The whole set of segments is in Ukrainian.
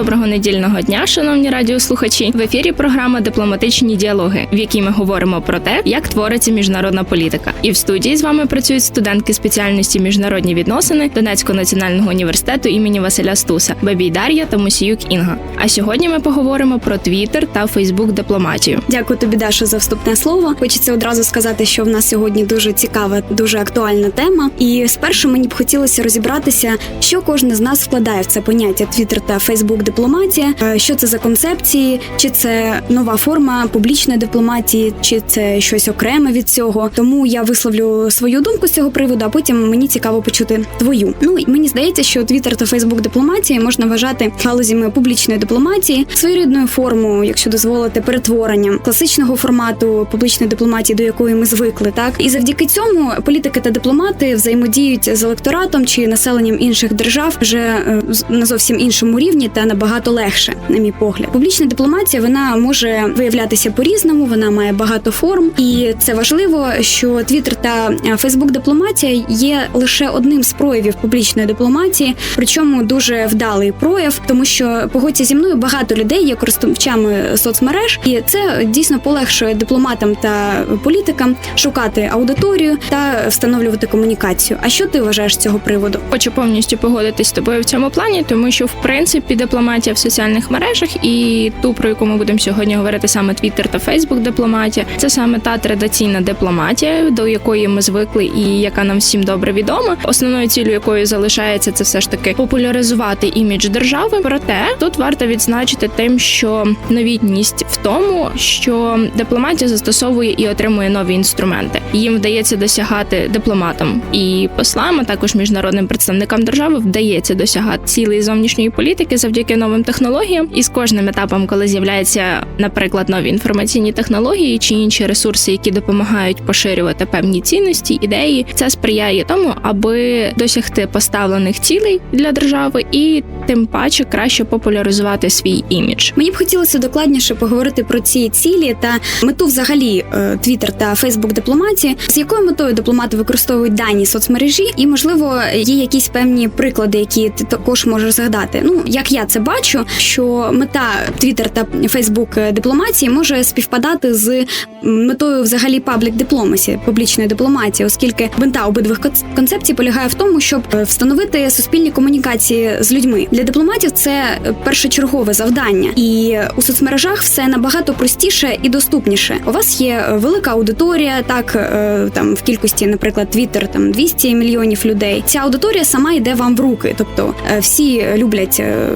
Доброго недільного дня, шановні радіослухачі. В ефірі програма Дипломатичні діалоги, в якій ми говоримо про те, як твориться міжнародна політика. І в студії з вами працюють студентки спеціальності міжнародні відносини Донецького національного університету імені Василя Стуса, Бабій Дар'я та Мусіюк Інга. А сьогодні ми поговоримо про Твіттер та Фейсбук дипломатію. Дякую тобі, Даша, за вступне слово. Хочеться одразу сказати, що в нас сьогодні дуже цікава, дуже актуальна тема. І спершу мені б хотілося розібратися, що кожен з нас вкладає в це поняття Твіттер та Фейсбук дипломатія. Е, Що це за концепції, чи це нова форма публічної дипломатії, чи це щось окреме від цього. Тому я висловлю свою думку з цього приводу, а потім мені цікаво почути твою. Ну мені здається, що Твіттер та Фейсбук дипломатії можна вважати галузями публічної дипломатії, своєрідною формою, якщо дозволити, перетворенням класичного формату публічної дипломатії, до якої ми звикли. Так і завдяки цьому політики та дипломати взаємодіють з електоратом чи населенням інших держав вже е, на зовсім іншому рівні та набагато легше, на мій погляд. Публічна дипломатія вона може виявлятися по-різному, вона має багато форм, і це важливо, що Твіттер та Фейсбук дипломатія є лише одним з проявів публічної дипломатії, причому дуже вдалий прояв, тому що погодься зі мною багато людей є користувачами соцмереж, і це дійсно полегшує дипломатам та політикам шукати аудиторію та встановлювати комунікацію. А що ти вважаєш з цього приводу? Хочу повністю погодитись з тобою в цьому плані, тому що в принципі дипломатія в соціальних мережах і ту, про яку ми будемо сьогодні говорити, саме Твіттер та Фейсбук дипломатія, це саме та традиційна дипломатія, до якої ми звикли, і яка нам всім добре відома. Основною ціллю якої залишається це все ж таки популяризувати імідж держави. Проте тут варто відзначити тим, що новітність в тому, що дипломатія застосовує і отримує нові інструменти. Їм вдається досягати дипломатам і послам, а також міжнародним представникам держави вдається досягати цілей зовнішньої політики завдяки новим технологіям. І з кожним етапом, коли з'являються, наприклад, нові інформаційні технології чи інші ресурси, які допомагають поширювати певні цінності, ідеї, це сприяє тому, аби досягти поставлених цілей для держави і тим паче краще популяризувати свій імідж. Мені б хотілося докладніше поговорити про ці цілі та мету взагалі Твіттер та Фейсбук дипломатії, з якою метою дипломати використовують дані соцмережі, і можливо є якісь певні приклади, які ти також можеш згадати. Ну як я це бачу, що мета Твіттер та Фейсбук дипломатії може співпадати з метою взагалі паблік дипломасі, публічної дипломатії, оскільки мета обидвих концепцій полягає в тому, щоб е, встановити суспільні комунікації з людьми. Для дипломатів це е, першочергове завдання, і у соцмережах все набагато простіше і доступніше. У вас є е, велика аудиторія, так е, там в кількості, наприклад, Twitter, там 200 мільйонів людей. Ця аудиторія сама йде вам в руки. Тобто е, всі люблять е,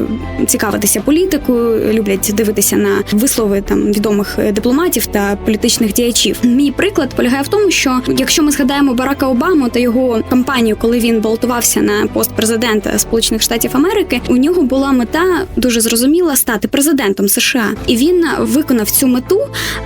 цікавитися політикою, люблять дивитися на вислови там відомих е, дипломатів та політичних діячів. Мій приклад полягає в тому, що якщо ми згадаємо Барака Обаму та його кампанію, коли він балотувався на пост президента Сполучених Штатів Америки, у нього була мета дуже зрозуміла стати президентом США, і він виконав цю мету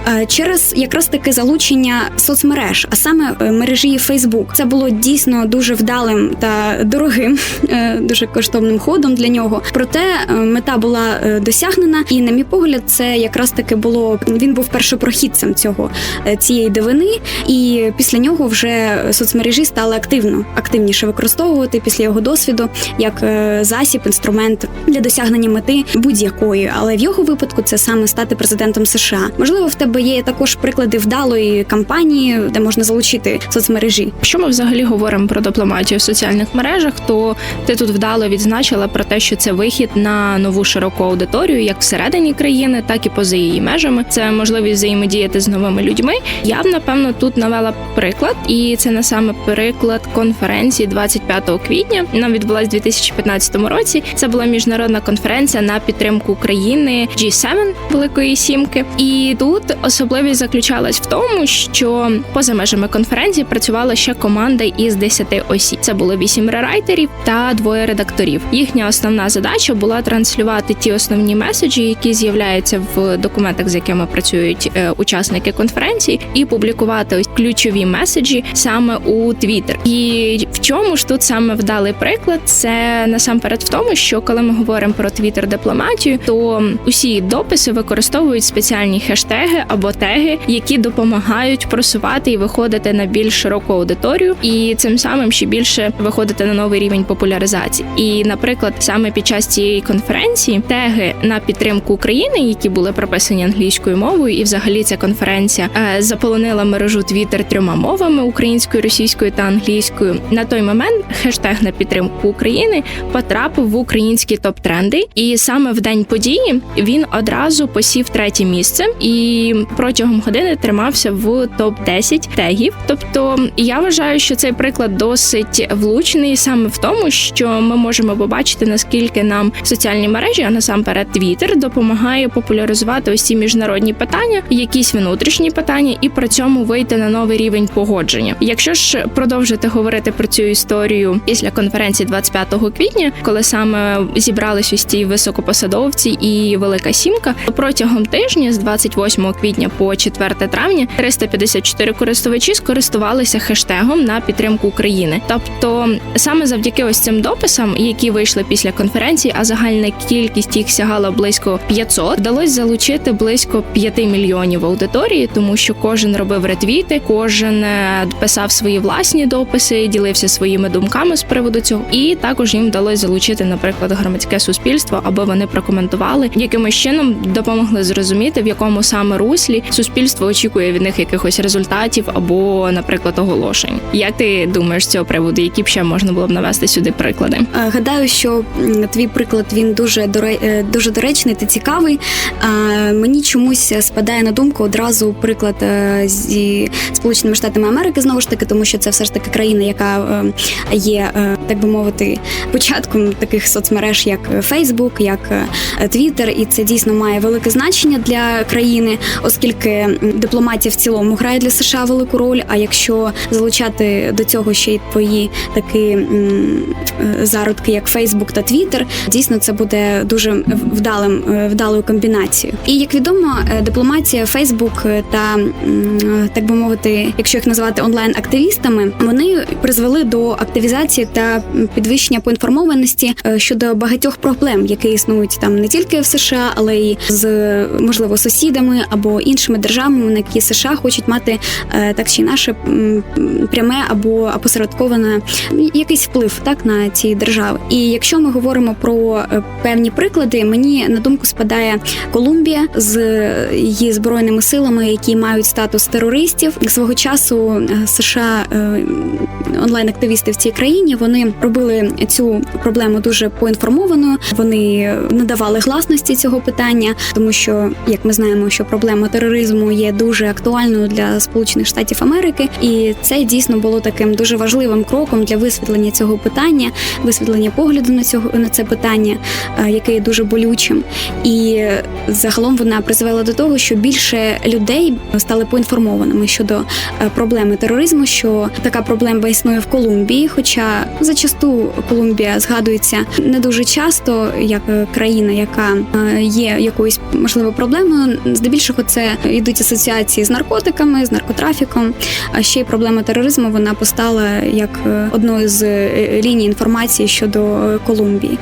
е, через якраз таки залучення соцмереж, а саме е, мережі Facebook. Це було дійсно дуже вдалим та дорогим, дуже коштовним ходом для нього. Проте мета була е, досягнена, і на мій погляд, це якраз таки було він був першопрохідцем цього е, цієї дивини, і після нього вже соцмережі стали активно активніше використовувати після його досвіду як е, засіб, інструмент для досягнення мети будь-якої. Але в його випадку це саме стати президентом США. Можливо, в тебе є також приклади вдалої кампанії, де можна залучити соцмережі. Якщо ми взагалі говоримо про дипломатію в соціальних мережах, то ти тут вдало відзначила про те, що це вихід на нову широку аудиторію, як всередині країни, так і поза її межами. Це можливість взаємодіяти з новими людьми. Я б напевно тут навела приклад, і це не саме приклад конференції 25 квітня. Вона відбулась у 2015 році. Це була міжнародна конференція на підтримку України G7 Великої Сімки. І тут особливість заключалась в тому, що поза межами конференції працювала ще команда із 10 осіб. Це було 8 рерайтерів та двоє редакторів. Їхня основна задача була транслювати ті основні меседжі, які з'являються в документах, з якими працюють е, учасники конференції, і публікувати ось ключові меседжі саме у Twitter. І в чому ж тут саме вдалий приклад? Це насамперед в тому, що коли ми говоримо про Twitter дипломатію, то усі дописи використовують спеціальні хештеги або теги, які допомагають просувати і виходити на більш широку аудиторію, і цим самим ще більше виходити на новий рівень популяризації. І, наприклад, саме під час цієї конференції теги на підтримку України, які були прописані англійською мовою, і взагалі ця конференція е, заполонила мережу Twitter трьома мовами українською, російською та англійською. На той момент хештег на підтримку України потрапив в українські топ-тренди, і саме в день події він одразу посів третє місце і протягом години тримався в топ 10 тегів. Тобто я вважаю, що цей приклад досить влучний саме в тому, що ми можемо побачити наскільки нам соціальні мережі, а насамперед Twitter, допомагає популяризувати ці міжнародні питання, якісь внутрішні питання, і при цьому вийти на новий рівень погодження. Якщо ж продовжити говорити про цю історію після конференції 25 квітня, коли саме зібрались ось ці високопосадовці і велика сімка, то протягом тижня з 28 квітня по 4 травня 354 користувачі скористувалися хештегом на підтримку України. Тобто саме завдяки ось цим дописам, які вийшли після конференції, а загальна кількість їх сягала близько 500, вдалося залучити близько 5 мільйонів аудиторії, тому що кожен робив ретвіти, кожен е, писав свої власні дописи, ділився своїми думками з приводу цього, і також їм вдалося залучити, наприклад, громадське суспільство, аби вони прокоментували, якимось чином допомогли зрозуміти, в якому саме руслі суспільство очікує від них якихось результатів або, наприклад, оголошень. Як ти думаєш з цього приводу? Які б ще можна було б навести сюди приклади? Е, Гадаю, що твій приклад він дуже доре- е, дуже доречний та цікавий. Мені чомусь спадає на думку одразу приклад е, зі Сполученими Штатами Америки, знову ж таки, тому що це все ж таки країна, яка е, є, так би мовити, початком таких соцмереж, як Facebook, як Twitter, і це дійсно має велике значення для країни, оскільки дипломатія в цілому грає для США велику роль. А якщо залучати до цього ще й твої такі зародки, як Facebook та Twitter, дійсно це буде дуже вдалим е, вдалою комбінацією. І як відомо, е, дипломатія Facebook та так би мовити, якщо їх називати онлайн-активістами, вони призвели до активізації та підвищення поінформованості е, щодо багатьох проблем, які існують там не тільки в США, але й з можливо сусідами або іншими державами, на які США хочуть мати е, так чи інакше пряме або опосередковане якийсь вплив так на ці держави. І якщо ми говоримо про е, певні приклади, мені на думку спадає Колумбія з її збройними силами, які мають статус терористів. Свого часу е, США е, онлайн-активісти в цій країні вони робили цю проблему дуже поінформованою. Вони надавали гласності цього питання, тому що, як ми знаємо, що проблема тероризму є дуже актуальною для Сполучених Штатів Америки, і це дійсно було таким дуже важливим кроком для висвітлення цього питання, висвітлення погляду на цього на це питання, е, яке є дуже болючим. І загалом вона призвела до того, що більше людей стали поінформованими щодо е, проблеми тероризму, що така проблема існує в Колумбії. Хоча зачасту Колумбія згадується не дуже часто як е, країна, яка є якоюсь можливо проблемою. Здебільшого це йдуть асоціації з наркотиками, з наркотрафіком. А ще й проблема тероризму вона постала як одною з ліній інформації щодо Колумбії.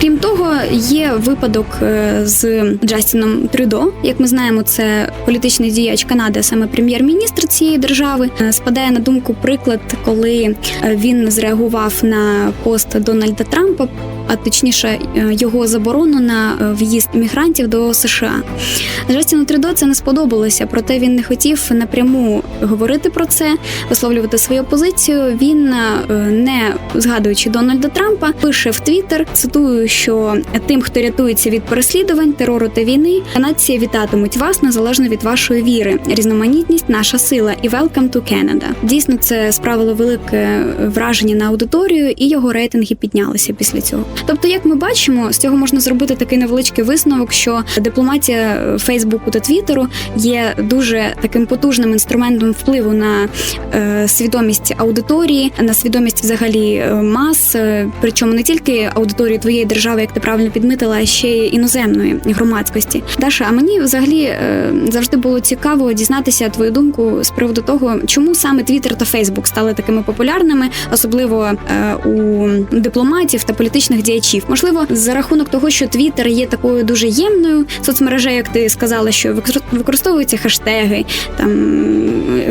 Крім того, є випадок е, з Джастіном Трюдо. Як ми знаємо, це політичний діяч Канади, а саме прем'єр-міністр цієї держави. Е, Спадає на думку приклад, коли е, він зреагував на пост Дональда Трампа. А точніше, е, його заборону на е, в'їзд мігрантів до США. Джастіну Трюдо це не сподобалося, проте він не хотів напряму говорити про це, висловлювати свою позицію. Він, е, не згадуючи Дональда Трампа, пише в Твіттер, цитую, що тим, хто рятується від переслідувань, терору та війни, канадці вітатимуть вас незалежно від вашої віри. Різноманітність наша сила і welcome to Canada. Дійсно, це справило велике враження на аудиторію, і його рейтинги піднялися після цього. Тобто, як ми бачимо, з цього можна зробити такий невеличкий висновок, що дипломатія Фейсбуку та Твіттеру є дуже таким потужним інструментом впливу на е, свідомість аудиторії, на свідомість взагалі е, мас, е, причому не тільки аудиторії твоєї держави, як ти правильно підмітила, а ще й іноземної громадськості. Даша, а мені взагалі е, завжди було цікаво дізнатися твою думку з приводу того, чому саме Твіттер та Фейсбук стали такими популярними, особливо е, у дипломатів та політичних діячів. Можливо, за рахунок того, що Твіттер є такою дуже ємною соцмережею, як ти сказала, що викор- використовуються хештеги. Там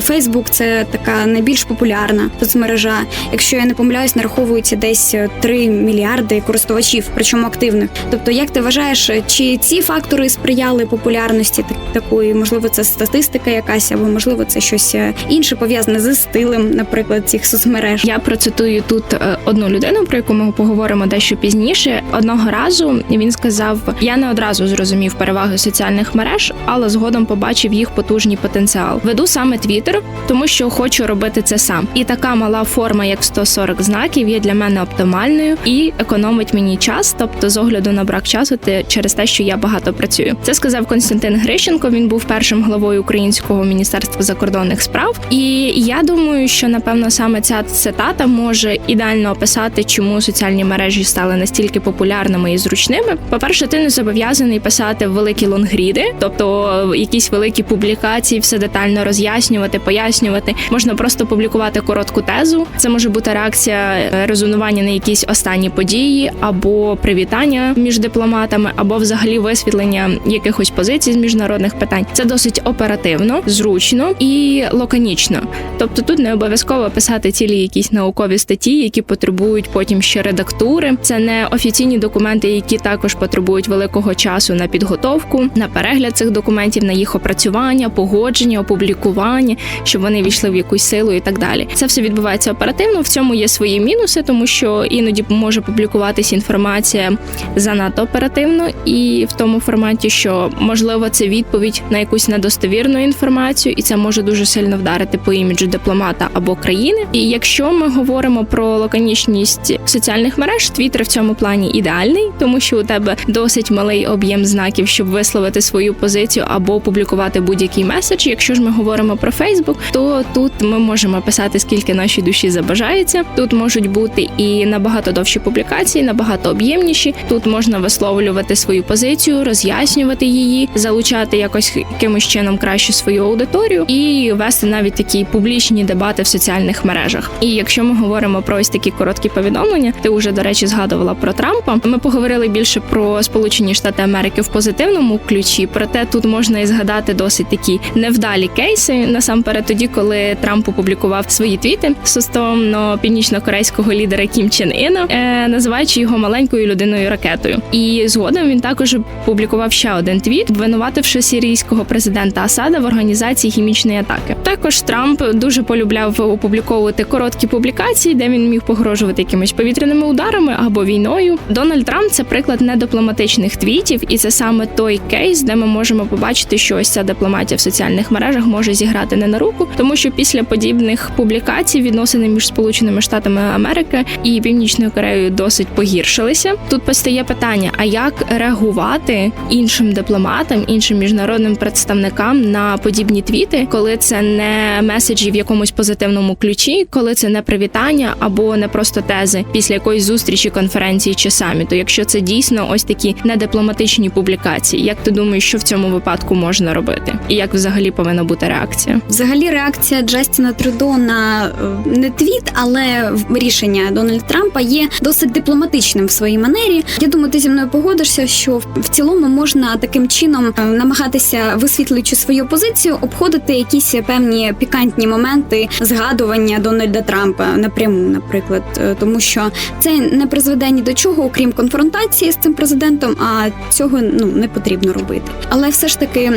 Фейсбук це така найбільш популярна соцмережа. Якщо я не помиляюсь, нараховується десь 3 мільярди користувачів, причому активних. Тобто, як ти вважаєш, чи ці фактори сприяли популярності такої? Можливо, це статистика якась, або можливо, це щось е, інше пов'язане з стилем, наприклад, цих соцмереж. Я процитую тут е, одну людину, про яку ми поговоримо дещо пізніше. Одного разу він сказав: я не одразу зрозумів переваги соціальних мереж, але згодом побачив їх потужний потенціал. Веду саме Твіттер, тому що хочу робити це сам. І така мала форма, як 140 знаків, є для мене оптимальною і економить мені час, тобто з огляду на брак часу, те- через те, що я багато працюю. Це сказав Константин Грищенко. Він був першим главою українського міністерства закордонних справ. І я думаю, що напевно саме ця цитата може ідеально описати, чому соціальні мережі стали настільки популярними і зручними. По-перше, ти не зобов'язаний писати великі лонгріди, тобто якісь великі публікації, все детально роз'яснювати, пояснювати. Можна просто публікувати коротку тезу. Це може бути реакція е, резонування на якісь останні події, або привітання між дипломатами, або взагалі висвітлення якихось позицій з міжнародних питань. Це досить оперативно, зручно і лаконічно. Тобто тут не обов'язково писати цілі якісь наукові статті, які потребують потім ще редактури. Це не офіційні документи, які також потребують великого часу на підготовку, на перегляд цих документів, на їх опрацювання, погодження, опублікування, щоб вони війшли в якусь силу і так далі. Це все відбувається оперативно. В цьому є свої мінуси, тому що іноді може публікуватися інформація занадто оперативно, і в тому форматі, що можливо це відповідь на якусь недостовірну інформацію, і це може дуже сильно вдарити по іміджу дипломата або країни. І якщо ми говоримо про лаконічність соціальних мереж, Твіттер цьому плані ідеальний, тому що у тебе досить малий об'єм знаків, щоб висловити свою позицію або публікувати будь-який меседж. Якщо ж ми говоримо про Фейсбук, то тут ми можемо писати скільки нашій душі забажається. Тут можуть бути і набагато довші публікації, набагато об'ємніші. Тут можна висловлювати свою позицію, роз'яснювати її, залучати якось якимось чином краще свою аудиторію і вести навіть такі публічні дебати в соціальних мережах. І якщо ми говоримо про ось такі короткі повідомлення, ти вже до речі згадувала про Трампа. Ми поговорили більше про Сполучені Штати Америки в позитивному ключі. Проте тут можна і згадати досить такі невдалі кейси. Насамперед, тоді, коли Трамп опублікував свої твіти стосовно північно-корейського лідера Кім Чен Іна, е, називаючи його маленькою людиною ракетою. І згодом він також публікував ще один твіт, обвинувативши сирійського президента Асада в організації хімічної атаки. Також Трамп дуже полюбляв опубліковувати короткі публікації, де він міг погрожувати якимись повітряними ударами або війною. Дональд Трамп це приклад недипломатичних твітів, і це саме той кейс, де ми можемо побачити, що ось ця дипломатія в соціальних мережах може зіграти не на руку, тому що після подібних публікацій відносини між Сполученими Штатами Америки і Північною Кореєю досить погіршилися. Тут постає питання: а як реагувати іншим дипломатам, іншим міжнародним представникам на подібні твіти, коли це не меседжі в якомусь позитивному ключі, коли це не привітання або не просто тези після якоїсь зустрічі, конференції чи саміту, якщо це дійсно ось такі недипломатичні публікації, як ти думаєш, що в цьому випадку можна робити, і як взагалі повинна бути реакція? Взагалі, реакція Джастіна Трюдо на е, не твіт, але рішення Дональда Трампа є досить дипломатичним в своїй манері. Я думаю, ти зі мною погодишся, що в- в цілому можна таким чином е, намагатися, висвітлюючи свою позицію, обходити якісь певні пікантні моменти згадування Дональда Трампа напряму, наприклад, Е, тому що це не призведе ні до чого, окрім конфронтації з цим президентом. А цього ну не потрібно робити. Але все ж таки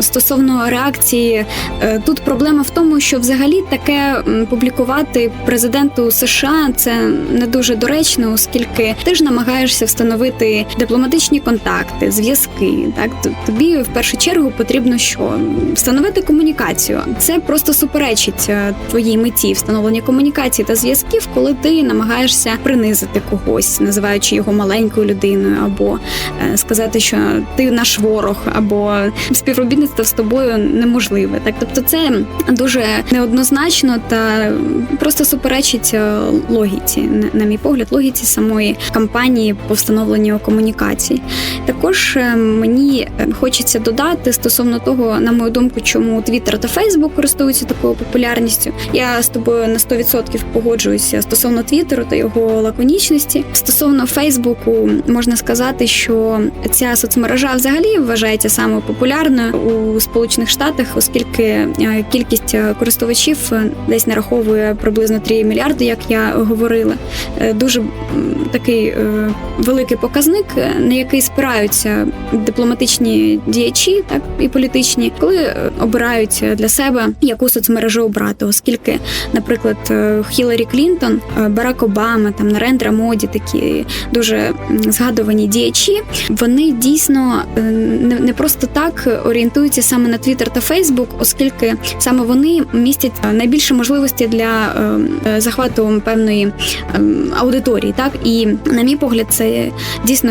стосовно реакції, е, тут проблема в тому, що взагалі таке публікувати президенту США це не дуже доречно, оскільки ти ж намагаєшся встановити дипломатичні контакти, зв'язки. Так тобі в першу чергу потрібно що встановити комунікацію. Це просто суперечить е, твоїй меті встановлення комунікації та зв'язків, коли ти намагаєшся принизити когось. Когось, називаючи його маленькою людиною, або е, сказати, що ти наш ворог, або співробітництво з тобою неможливе. Так, тобто, це дуже неоднозначно та просто суперечить е, логіці, на- мій погляд, логіці самої кампанії по встановленню комунікацій. Також е, мені хочеться додати стосовно того, на мою думку, чому Twitter та Facebook користуються такою популярністю. Я з тобою на 100% погоджуюся стосовно Твіттеру та його лаконічності. Стосовно Фейсбуку, можна сказати, що ця соцмережа взагалі вважається самою популярною у Сполучених Штатах, оскільки е, кількість е, користувачів е, десь нараховує приблизно 3 мільярди, як я говорила. Дуже такий великий показник, на який спираються дипломатичні діячі, так і політичні, коли обирають для себе яку соцмережу обрати, оскільки, наприклад, Хіларі Клінтон, Барак Обама, там Нарендра Моді, такі дуже згадувані діячі, вони дійсно е, не, просто так орієнтуються саме на Twitter та Facebook, оскільки саме вони містять е, найбільше можливості для е, захвату певної ем, аудиторії. Так і на мій погляд, це дійсно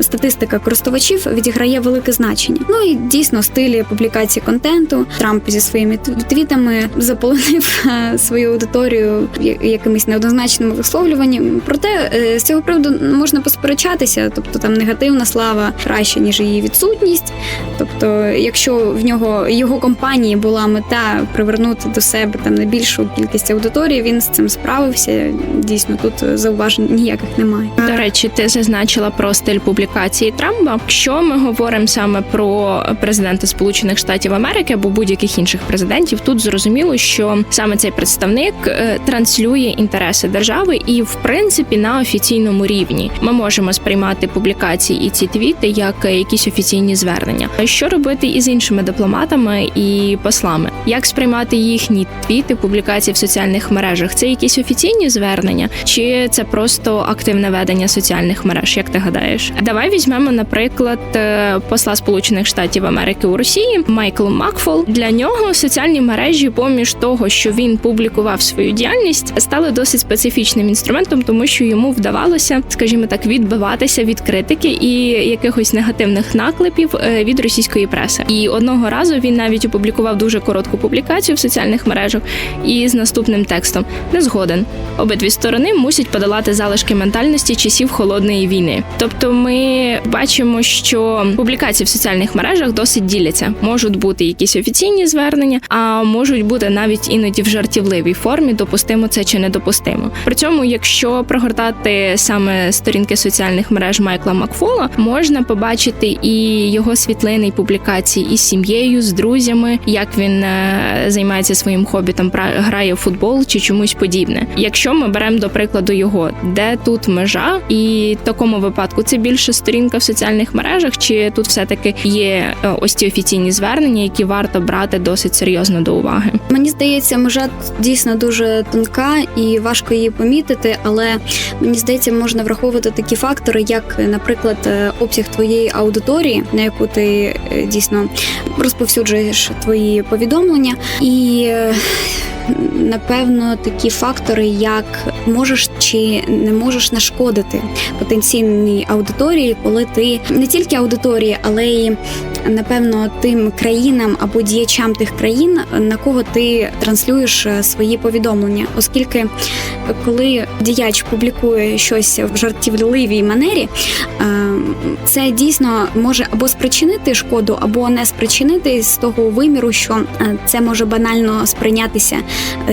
статистика користувачів відіграє велике значення. Ну і дійсно стилі публікації контенту. Трамп зі своїми тв- твітами заполонив свою аудиторію якимись неоднозначними висловлюваннями. Проте з цього приводу можна посперечатися, тобто там негативна слава краще ніж її відсутність. Тобто, якщо в нього його компанії була мета привернути до себе там найбільшу кількість аудиторії, він з цим справився. Дійсно, тут зауважень ніяких немає. До речі, ти зазначила про стиль публікації Трампа. Якщо ми говоримо саме про президента Сполучених Штатів Америки або будь-яких інших президентів, тут зрозуміло, що саме цей представник е, транслює інтереси держави, і в принципі на офіційному рівні ми можемо сприймати публікації і ці твіти як е, якісь офіційні звернення. Що робити із іншими дипломатами і послами? Як сприймати їхні твіти, публікації в соціальних мережах? Це якісь офіційні звернення, чи це просто активне ведення соціальних мереж? Як ти гадаєш? Давай візьмемо, наприклад, е, посла Сполучених Штатів Америки у Росії Майкл Макфол. Для нього соціальні мережі, поміж того, що він публікував свою діяльність, стали досить специфічним інструментом, тому що йому вдавалося, скажімо так, відбиватися від критики і якихось негативних наклепів е, від російської преси. І одного разу він навіть опублікував дуже коротку публікацію в соціальних мережах і з наступним текстом не згоден. Обидві сторони мусять подолати залишки ментальності часів холодної війни. Тобто, ми бачимо, що публікації в соціальних мережах досить діляться. Можуть бути якісь офіційні звернення, а можуть бути навіть іноді в жартівливій формі, допустимо це чи недопустимо. При цьому, якщо прогортати саме сторінки соціальних мереж Майкла Макфола, можна побачити і його світлини і публікації із сім'єю, з друзями, як він е, займається своїм хобі, там грає в футбол чи чомусь подібне. Якщо ми беремо до прикладу його, де тут межа, і в такому випадку це більше сторінка в соціальних мережах, чи тут все таки є е, ось ці офіційні звернення, які варто брати досить серйозно до уваги. Мені здається, межа дійсно дуже тонка і важко її помітити, але мені здається, можна враховувати такі фактори, як, наприклад, е, обсяг твоєї аудиторії, на яку ти е, дійсно розповсюджуєш твої повідомлення, і е, напевно такі фактори, як можеш чи не можеш нашкодити потенційній аудиторії, коли ти не тільки аудиторії, але й напевно тим країнам або діячам тих країн, на кого ти транслюєш е, свої повідомлення, оскільки е, коли діяч публікує щось в жартівливій манері, е, це дійсно може або спричинити шкоду, або не спричинити з того виміру, що це може банально сприйнятися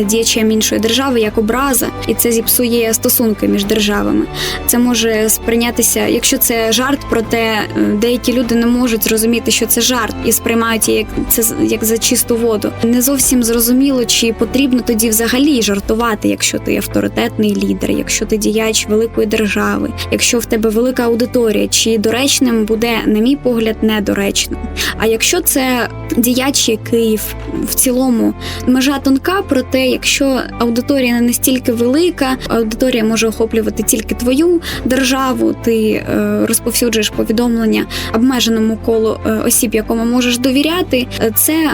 діячем іншої держави як образа, і це зіпсує стосунки між державами. Це може сприйнятися, якщо це жарт, проте деякі люди не можуть зрозуміти, що це жарт, і сприймають її як це як за чисту воду. Не зовсім зрозуміло, чи потрібно тоді взагалі жартувати, якщо ти авторитетний лідер, якщо ти діяч великої держави, якщо в тебе велика аудиторія, чи доречним буде, на мій погляд, недоречним. А якщо це діяч, який в цілому межа тонка, проте якщо аудиторія не настільки велика, аудиторія може охоплювати тільки твою державу. Ти е, розповсюджуєш повідомлення обмеженому колу е, осіб, якому можеш довіряти. Е, Це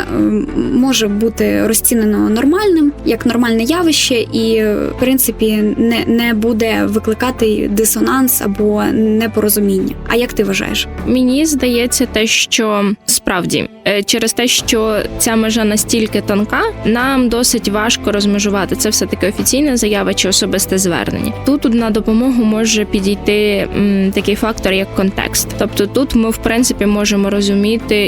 може бути розцінено нормальним як нормальне явище, і е, в принципі не, не буде викликати дисонанс або непорозуміння. А як ти вважаєш? Мені здається, те, що справді е, через те, що ця межа настільки тонка, нам досить важко розмежувати це все таки офіційна заява чи особисте звернення. Тут на допомогу може підійти м, такий фактор, як контекст. Тобто, тут ми в принципі можемо розуміти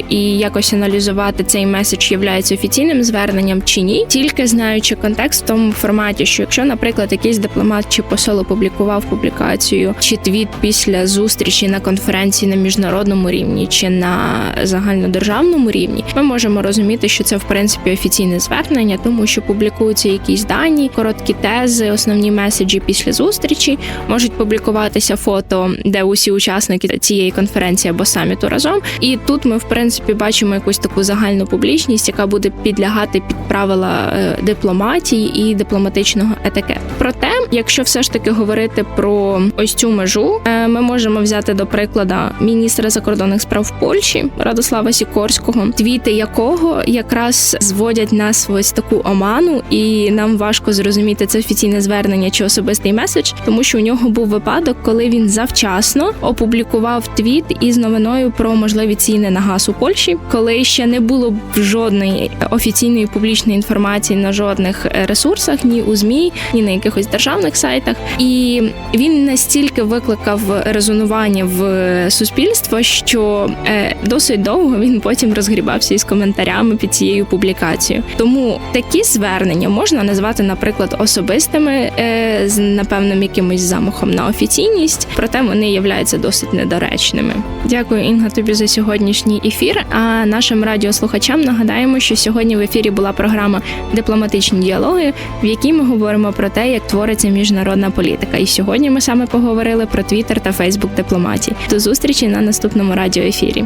і якось аналізувати цей меседж являється офіційним зверненням чи ні, тільки знаючи контекст в тому форматі, що якщо, наприклад, якийсь дипломат чи посол опублікував публікацію чи твіт після зустрічі на конференції на міжнародному рівні чи на загальнодержавному рівні, ми можемо розуміти, що це в принципі офіційне звернення, тому що публікуються якісь дані, короткі тези, основні меседжі після зустрічі, можуть публікуватися фото, де усі учасники цієї конференції або саміту разом. І тут ми в принципі бачимо якусь таку загальну публічність, яка буде підлягати під правила е, дипломатії і дипломатичного етикету. Проте, якщо все ж таки говорити про ось цю межу, е, ми можемо взяти до прикладу міністра закордонних справ Польщі Радослава Сікорського, твіти якого якраз зводять нас в ось таку оману, і нам важко зрозуміти це офіційне звернення чи особистий меседж, тому що у нього був випадок, коли він завчасно опублікував твіт із новиною про можливі ціни на газ у Польщі, коли ще не було жодної офіційної публічної інформації на жодних ресурсах, ні у змі, ні на якихось державних сайтах. І він настільки викликав резонування в суспільство, що е, досить довго він потім розгрібався із коментарями під цією публікацією. Тому такі звернення можна назвати, наприклад, особистими е, з напевним якимось замахом на офіційність, проте вони являються досить недоречними. Дякую, Інга, тобі за сьогоднішній ефір. А нашим радіослухачам нагадаємо, що сьогодні в ефірі була програма Дипломатичні діалоги, в якій ми говоримо про те, як твориться міжнародна політика. І сьогодні ми саме поговорили про Твіттер та Фейсбук дипломатії. До зустрічі на наступному радіоефірі.